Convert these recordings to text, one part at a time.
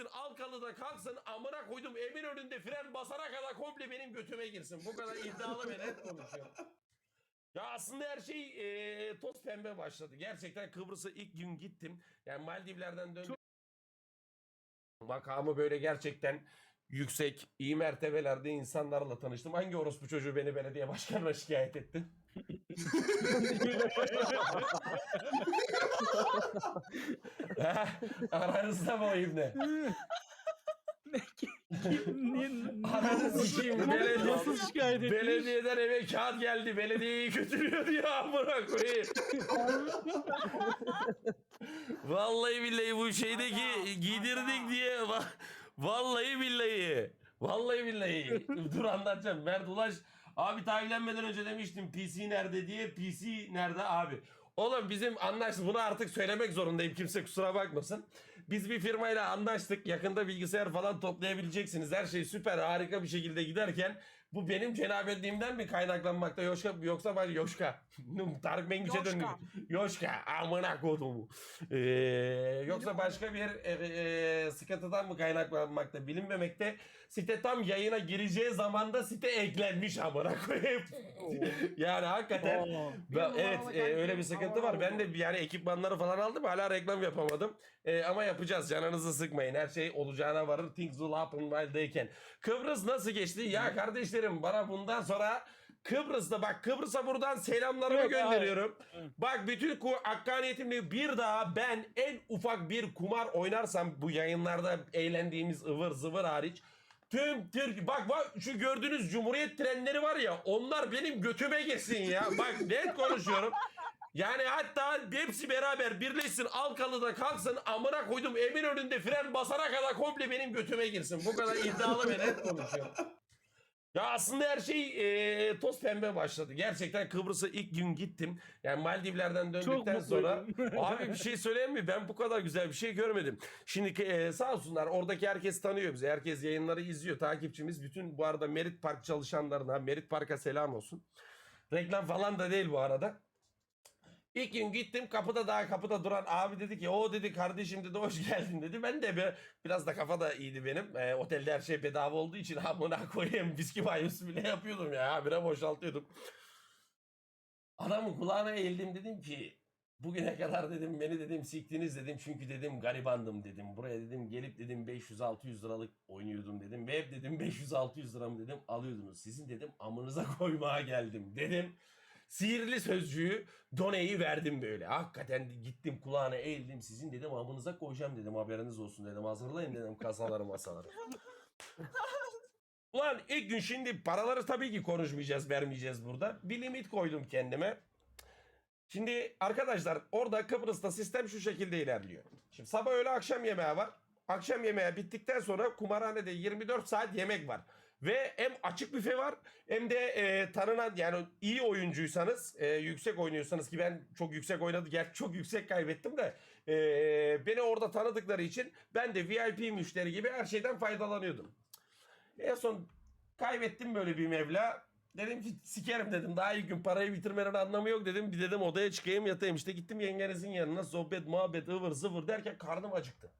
birleşsin Alkalı'da kalksın amına koydum emin önünde fren basana kadar komple benim götüme girsin. Bu kadar iddialı ve net konuşuyorum. Ya aslında her şey eee, toz pembe başladı. Gerçekten Kıbrıs'a ilk gün gittim. Yani Maldivler'den döndüm. Makamı böyle gerçekten yüksek, iyi mertebelerde insanlarla tanıştım. Hangi orospu çocuğu beni belediye başkanına şikayet etti? Ha, Aranızda mı o ibne? Ananı sikeyim belediye. Nasıl şikayet etmiş? Belediyeden eve kağıt geldi. Belediyeyi götürüyor diye amına koyayım. Vallahi billahi bu şeydeki giydirdik diye. va- Vallahi billahi. Vallahi billahi. Dur anlatacağım. Mert Ulaş abi takiplenmeden önce demiştim PC nerede diye. PC nerede abi? Oğlum bizim anlaştık. Bunu artık söylemek zorundayım. Kimse kusura bakmasın. Biz bir firmayla anlaştık. Yakında bilgisayar falan toplayabileceksiniz. Her şey süper harika bir şekilde giderken bu benim cenabetliğimden mi kaynaklanmakta Yoşka yoksa ben Yoşka. Tarık Mengüç'e döndüm. Yoşka amına kodumu. Ee, yoksa başka bir e, e, sıkıntıdan mı kaynaklanmakta bilinmemekte. Site tam yayına gireceği zamanda site eklenmiş amına koyayım. yani hakikaten Oo. ben- evet e, öyle bir sıkıntı var. Ben de yani ekipmanları falan aldım. Hala reklam yapamadım. E, ama yapacağız. Canınızı sıkmayın. Her şey olacağına varır. Things will happen while they can. Kıbrıs nasıl geçti? Ya kardeşlerim bana bundan sonra Kıbrıs'ta bak Kıbrıs'a buradan selamlarımı Yok gönderiyorum. Bak bütün hakkaniyetimle bir daha ben en ufak bir kumar oynarsam bu yayınlarda eğlendiğimiz ıvır zıvır hariç Tüm Türk bak bak şu gördüğünüz Cumhuriyet trenleri var ya onlar benim götüme geçsin ya. Bak net konuşuyorum. Yani hatta hepsi beraber birleşsin Alkalı'da kalksın amına koydum emin önünde fren basana kadar komple benim götüme girsin. Bu kadar iddialı ve net konuşuyorum. Ya aslında her şey eee, toz pembe başladı. Gerçekten Kıbrıs'a ilk gün gittim. Yani Maldivler'den döndükten sonra abi bir şey söyleyeyim mi? Ben bu kadar güzel bir şey görmedim. Şimdi eee, sağ olsunlar oradaki herkes tanıyor bizi. Herkes yayınları izliyor. Takipçimiz bütün bu arada Merit Park çalışanlarına Merit Park'a selam olsun. Reklam falan da değil bu arada. İlk gün gittim kapıda daha kapıda duran abi dedi ki o dedi kardeşim dedi hoş geldin dedi. Ben de bir, biraz da kafa da iyiydi benim. Ee, otelde her şey bedava olduğu için amına koyayım viski banyosu bile yapıyordum ya. Habire boşaltıyordum. Adamın kulağına eğildim dedim ki bugüne kadar dedim beni dedim siktiniz dedim çünkü dedim garibandım dedim. Buraya dedim gelip dedim 500-600 liralık oynuyordum dedim. Ve hep dedim 500-600 liramı dedim alıyordunuz. Sizin dedim amınıza koymaya geldim dedim. Sihirli sözcüğü Done'yi verdim böyle. Hakikaten gittim kulağına eğildim sizin dedim amınıza koyacağım dedim haberiniz olsun dedim. Hazırlayın dedim kasaları masaları. Ulan ilk gün şimdi paraları tabii ki konuşmayacağız vermeyeceğiz burada. Bir limit koydum kendime. Şimdi arkadaşlar orada Kıbrıs'ta sistem şu şekilde ilerliyor. Şimdi sabah öğle akşam yemeği var. Akşam yemeği bittikten sonra kumarhanede 24 saat yemek var. Ve hem açık büfe var hem de e, tanınan yani iyi oyuncuysanız e, yüksek oynuyorsanız ki ben çok yüksek oynadım. Gerçi çok yüksek kaybettim de e, beni orada tanıdıkları için ben de VIP müşteri gibi her şeyden faydalanıyordum. En son kaybettim böyle bir meblağ. Dedim ki sikerim dedim. Daha iyi gün parayı bitirmenin anlamı yok dedim. Bir dedim odaya çıkayım yatayım. İşte gittim yengenizin yanına sohbet muhabbet ıvır zıvır derken karnım acıktı.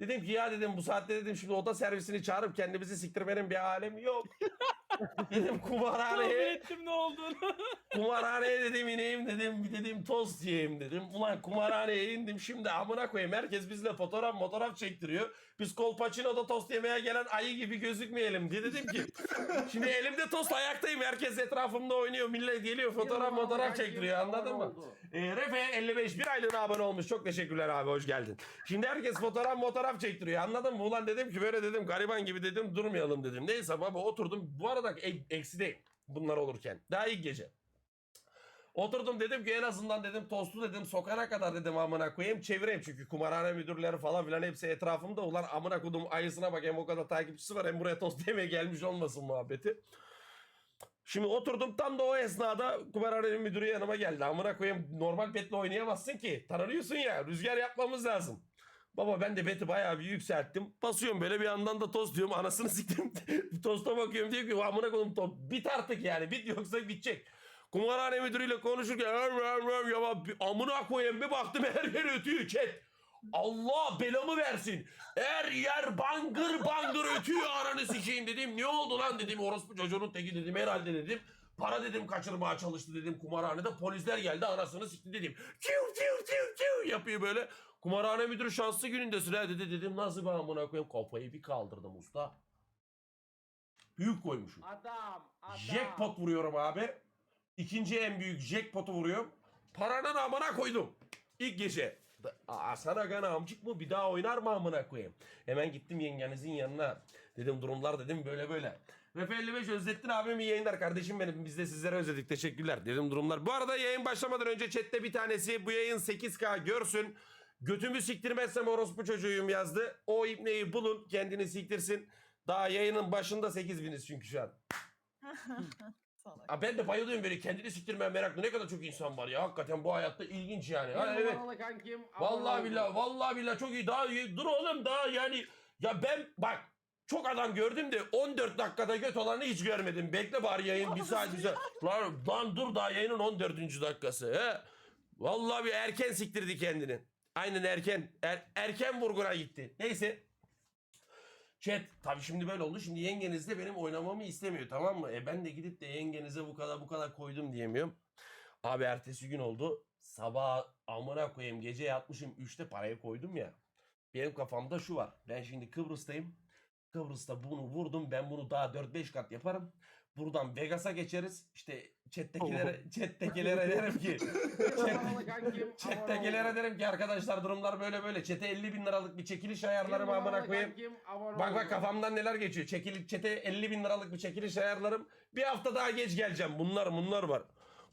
Dedim ki ya dedim bu saatte dedim şimdi oda servisini çağırıp kendimizi siktirmenin bir alemi yok. dedim kumarhaneye ettim ne olduğunu. kumarhaneye dedim ineyim dedim bir dedim tost yiyeyim dedim. Ulan kumarhaneye indim şimdi amına koyayım herkes bizle fotoğraf fotoğraf çektiriyor. Biz Kolpaçino'da tost yemeye gelen ayı gibi gözükmeyelim diye dedim ki. şimdi elimde tost ayaktayım herkes etrafımda oynuyor millet geliyor fotoğraf fotoğraf çektiriyor anladın mı? E, Refe 55 bir aylığına abone olmuş çok teşekkürler abi hoş geldin. Şimdi herkes fotoğraf fotoğraf çektiriyor anladın mı? Ulan dedim ki böyle dedim gariban gibi dedim durmayalım dedim. Neyse baba oturdum bu arada e- eksi değil bunlar olurken daha ilk gece. Oturdum dedim ki en azından dedim tostu dedim sokana kadar dedim amına koyayım çevireyim çünkü kumarhane müdürleri falan filan hepsi etrafımda ulan amına kodum ayısına bak hem o kadar takipçisi var hem buraya tost yemeye gelmiş olmasın muhabbeti. Şimdi oturdum tam da o esnada kumarhanenin müdürü yanıma geldi. Amına koyayım normal betle oynayamazsın ki. Tanınıyorsun ya rüzgar yapmamız lazım. Baba ben de beti bayağı bir yükselttim. Basıyorum böyle bir yandan da tost diyorum. Anasını siktim. Tosta bakıyorum diyor ki amına koyayım top. Bit artık yani. Bit yoksa bitecek. Kumarhane müdürüyle konuşurken "Öm, öm, öm," ya amına koyayım bir baktım her yer ötüyor chat. Allah belamı versin. Her yer bangır bangır ötüyor ananı sikeyim dedim. Ne oldu lan dedim orospu çocuğunun teki dedim herhalde dedim. Para dedim kaçırmaya çalıştı dedim kumarhanede. Polisler geldi anasını sikti dedim. Tiu tiu tiu tiu yapıyor böyle. Kumarhane müdürü şanslı günündesin ha dedi dedim. Nasıl ben amına koyayım kafayı bir kaldırdım usta. Büyük koymuşum. Adam, adam. Jackpot vuruyorum abi. İkinci en büyük jackpot'u vuruyorum. Paranın amına koydum. İlk gece. Da- Aa, sana gana amcık mı bir daha oynar mı amına koyayım. Hemen gittim yengenizin yanına. Dedim durumlar dedim böyle böyle. Vefa 55 Özlettin abim yayınlar kardeşim benim. Biz de sizlere özledik teşekkürler. Dedim durumlar. Bu arada yayın başlamadan önce chatte bir tanesi bu yayın 8K görsün. Götümü siktirmezsem orospu çocuğuyum yazdı. O ibneyi bulun kendini siktirsin. Daha yayının başında 8000'iz çünkü şu an. Salak. Aa, ben de bayılıyorum böyle kendini siktirmeye meraklı. Ne kadar çok insan var ya. Hakikaten bu hayatta ilginç yani. Ha, evet. numaralı kankim. Vallahi billahi, vallahi billahi çok iyi. Daha iyi. Dur oğlum daha yani. Ya ben bak çok adam gördüm de 14 dakikada göt olanı hiç görmedim. Bekle bari yayın bir saat saat. Lan, lan dur daha yayının 14. dakikası. He. Vallahi bir erken siktirdi kendini. Aynen erken. Er- erken vurguna gitti. Neyse. Chat tabii şimdi böyle oldu. Şimdi yengeniz de benim oynamamı istemiyor tamam mı? E ben de gidip de yengenize bu kadar bu kadar koydum diyemiyorum. Abi ertesi gün oldu. Sabah amına koyayım gece yatmışım 3'te parayı koydum ya. Benim kafamda şu var. Ben şimdi Kıbrıs'tayım. Kıbrıs'ta bunu vurdum. Ben bunu daha 4-5 kat yaparım. Buradan Vegas'a geçeriz. İşte chat'tekilere, chat'tekilere derim ki oldu. chat'tekilere derim ki arkadaşlar durumlar böyle böyle. Chat'e 50 bin liralık bir çekiliş ayarlarım amına koyayım. Bak bak kafamdan neler geçiyor. Çekili, çete 50 bin liralık bir çekiliş ayarlarım. Bir hafta daha geç geleceğim. Bunlar bunlar var.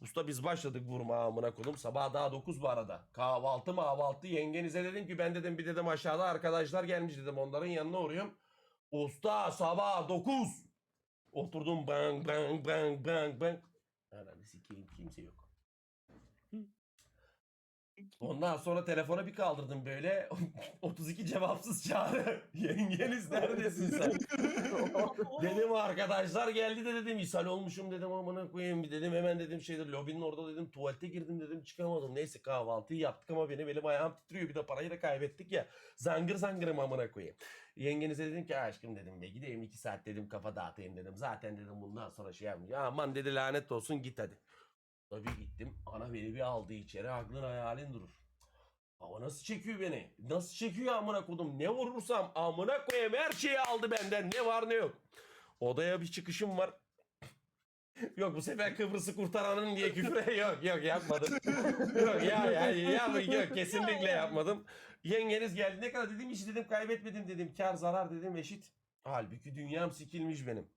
Usta biz başladık vurma amına kodum. Sabah daha 9 bu arada. Kahvaltı mahvaltı yengenize dedim ki ben dedim bir dedim aşağıda arkadaşlar gelmiş dedim onların yanına uğruyorum. Usta sabah 9. Oturdum bang bang bang bang bang. Ananı sikeyim kimse yok. Ondan sonra telefona bir kaldırdım böyle. 32 cevapsız çağrı. Yengeniz neredesin sen? dedim arkadaşlar geldi de dedim ishal olmuşum dedim amına koyayım. Dedim hemen dedim şeyde lobinin orada dedim tuvalete girdim dedim çıkamadım. Neyse kahvaltıyı yaptık ama benim elim ayağım titriyor. Bir de parayı da kaybettik ya. Zangır zangırım amına koyayım. Yengenize dedim ki aşkım dedim be gideyim 2 saat dedim kafa dağıtayım dedim. Zaten dedim bundan sonra şey yapmayacağım. Aman dedi lanet olsun git hadi. Tabii gittim. Ana beni bir aldı içeri. Aklın hayalin durur. Ama nasıl çekiyor beni? Nasıl çekiyor amına kodum? Ne vurursam amına koyayım her şeyi aldı benden. Ne var ne yok. Odaya bir çıkışım var. yok bu sefer Kıbrıs'ı kurtaranın diye küfür yok yok yapmadım. yok ya ya ya yok kesinlikle yapmadım. Yengeniz geldi ne kadar dedim hiç dedim kaybetmedim dedim. Kar zarar dedim eşit. Halbuki dünyam sikilmiş benim.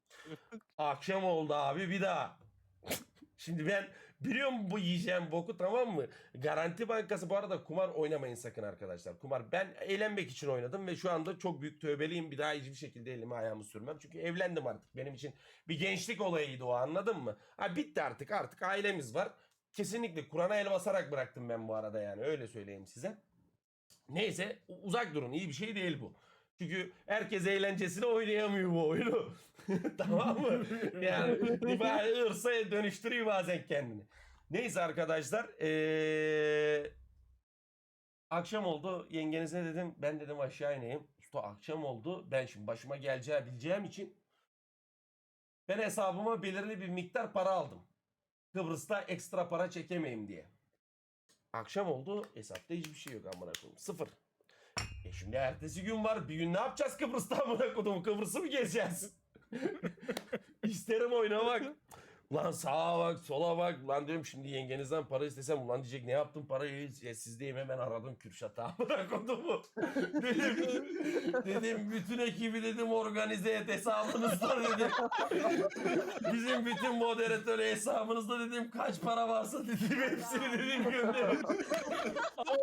Akşam oldu abi bir daha. Şimdi ben biliyorum bu yiyeceğim boku tamam mı? Garanti Bankası bu arada kumar oynamayın sakın arkadaşlar. Kumar ben eğlenmek için oynadım ve şu anda çok büyük tövbeliyim. Bir daha hiçbir şekilde elimi ayağımı sürmem. Çünkü evlendim artık. Benim için bir gençlik olayıydı o anladın mı? Ha bitti artık artık ailemiz var. Kesinlikle Kur'an'a el basarak bıraktım ben bu arada yani öyle söyleyeyim size. Neyse uzak durun iyi bir şey değil bu. Çünkü herkes eğlencesine oynayamıyor bu oyunu. tamam mı? Yani hırsa dönüştürüyor bazen kendini. Neyse arkadaşlar. Ee, akşam oldu. Yengenize dedim ben dedim aşağı ineyim. Usta akşam oldu. Ben şimdi başıma geleceği bileceğim için ben hesabıma belirli bir miktar para aldım. Kıbrıs'ta ekstra para çekemeyim diye. Akşam oldu. Hesapta hiçbir şey yok amına koyayım. Sıfır. E şimdi ertesi gün var. Bir gün ne yapacağız Kıbrıs'ta amına koyayım? Kıbrıs'ı mı gezeceğiz? İsterim oynamak. Ulan sağa bak sola bak. Ulan diyorum şimdi yengenizden para istesem ulan diyecek ne yaptım parayı sizdeyim hemen aradım Kürşat'ı amına kodumu. dedim, dedim bütün ekibi dedim organize et hesabınızda dedim. Bizim bütün moderatör hesabınızda dedim kaç para varsa dedim hepsini dedim gönder.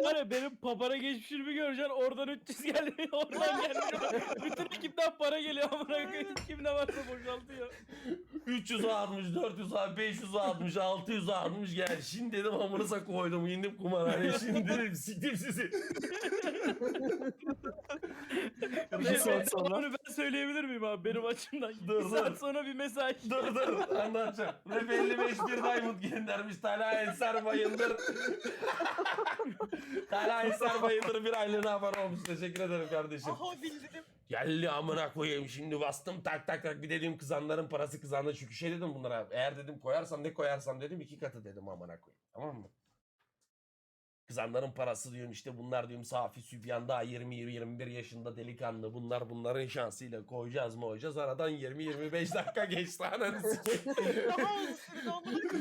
Var benim papara geçmişimi göreceksin oradan 300 geldi oradan geldi. Bütün ekipten para geliyor amına koyayım. Kim ne varsa boşaltıyor. 300 ağırmış 4 400'a, 500'a atmış, 600'a atmış. Gel şimdi dedim amınıza koydum. indim kumarhaneye şimdi dedim siktim sizi. bir şey saat sonra. Bunu ben söyleyebilir miyim abi benim açımdan? Dur, bir saat sonra bir mesaj. Dur dur anlatacağım. Ref 55 bir Diamond göndermiş. Talha Ensar Bayındır. Talha Ensar Bayındır bir aylığına abone olmuş. Teşekkür ederim kardeşim. Aha bildirim. Geldi amına koyayım. Şimdi bastım tak tak tak. Bir dedim kızanların parası kızandı. Çünkü şey dedim bunlara eğer dedim koyarsam ne koyarsam dedim iki katı dedim amına koyayım. Tamam mı? Kızanların parası diyorum işte bunlar diyorum Safi Sübyan daha 20-21 yaşında delikanlı bunlar bunların şansıyla koyacağız mı koyacağız aradan 20-25 dakika geçti ananı sikeyim.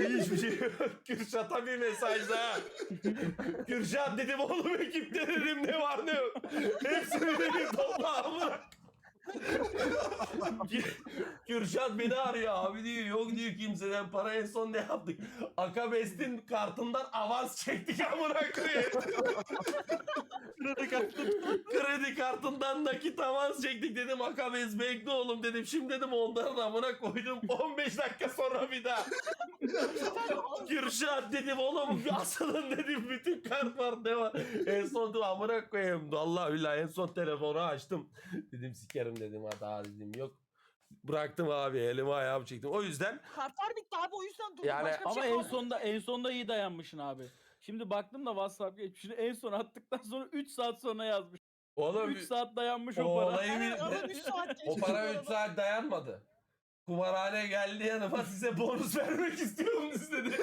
Hiçbir şey yok. Kürşat'a bir mesaj daha. Kürşat dedim oğlum ekipte dedim ne var ne yok. Hepsini dedim topla amına. Kür- Kürşat beni arıyor abi diyor yok diyor kimseden para en son ne yaptık? Akabest'in kartından avans çektik amına koyayım. Kredi kartından, kredi kartından nakit avans çektik dedim Akabes bekle oğlum dedim. Şimdi dedim onların amına koydum 15 dakika sonra bir daha. Kürşat dedim oğlum asılın dedim bütün kart var ne var. En son dedim amına koyayım. Allah billahi en son telefonu açtım. Dedim sikerim dedim hata dedim yok. Bıraktım abi elimi ayağımı çektim. O yüzden Kartlar bitti abi o yüzden durdum. Yani- Başka bir Ama şey en kalmadı. sonda en sonda iyi dayanmışsın abi. Şimdi baktım da WhatsApp geçmişini en son attıktan sonra 3 saat sonra yazmış. oğlum 3 saat dayanmış o o para. olayı aradan üç saat o para bu 3 arada. saat dayanmadı. Kumarhane geldi yanıma size bonus vermek istiyorum dedi.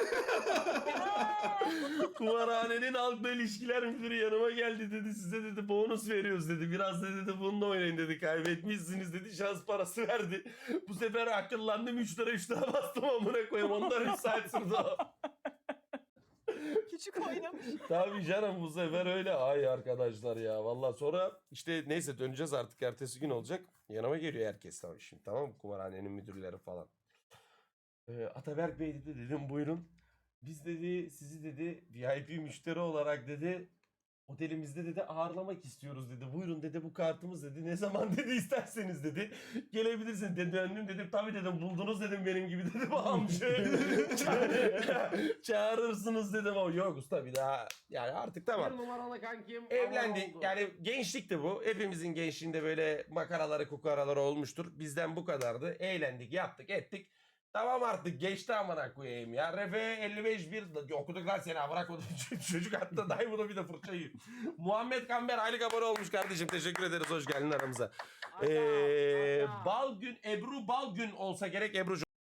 Kumarhanenin halkla ilişkiler müdürü yanıma geldi dedi size dedi bonus veriyoruz dedi. Biraz da dedi bununla oynayın dedi kaybetmişsiniz dedi şans parası verdi. Bu sefer akıllandım 3 lira 3 lira bastım amına koyayım ondan 3 saat sürdü. Küçük oynamış. Tabii canım bu sefer öyle. Ay arkadaşlar ya. Vallahi sonra işte neyse döneceğiz artık. Ertesi gün olacak. Yanıma geliyor herkes tabii şimdi. Tamam mı? Kumarhanenin müdürleri falan. Ee, Ataberk Bey dedi dedim buyurun. Biz dedi sizi dedi VIP müşteri olarak dedi otelimizde dedi ağırlamak istiyoruz dedi. Buyurun dedi bu kartımız dedi. Ne zaman dedi isterseniz dedi. Gelebilirsin dedi. Döndüm dedim tabii dedim buldunuz dedim benim gibi dedim amca. Ça- Çağırırsınız dedim ama yok usta bir daha. Yani artık tamam. Bir numaralı kankim. Evlendi. abone oldu. Yani gençlikti bu. Hepimizin gençliğinde böyle makaraları kukaraları olmuştur. Bizden bu kadardı. Eğlendik, yaptık, ettik. Tamam artık geçti amına koyayım ya. Refe 55 bir okuduk lan seni amına koydum. Çocuk hatta dayı bir de fırça yiyor. Muhammed Kamber aylık abone olmuş kardeşim. Teşekkür ederiz. Hoş geldin aramıza. Ee. Balgün, Ebru Balgün olsa gerek Ebru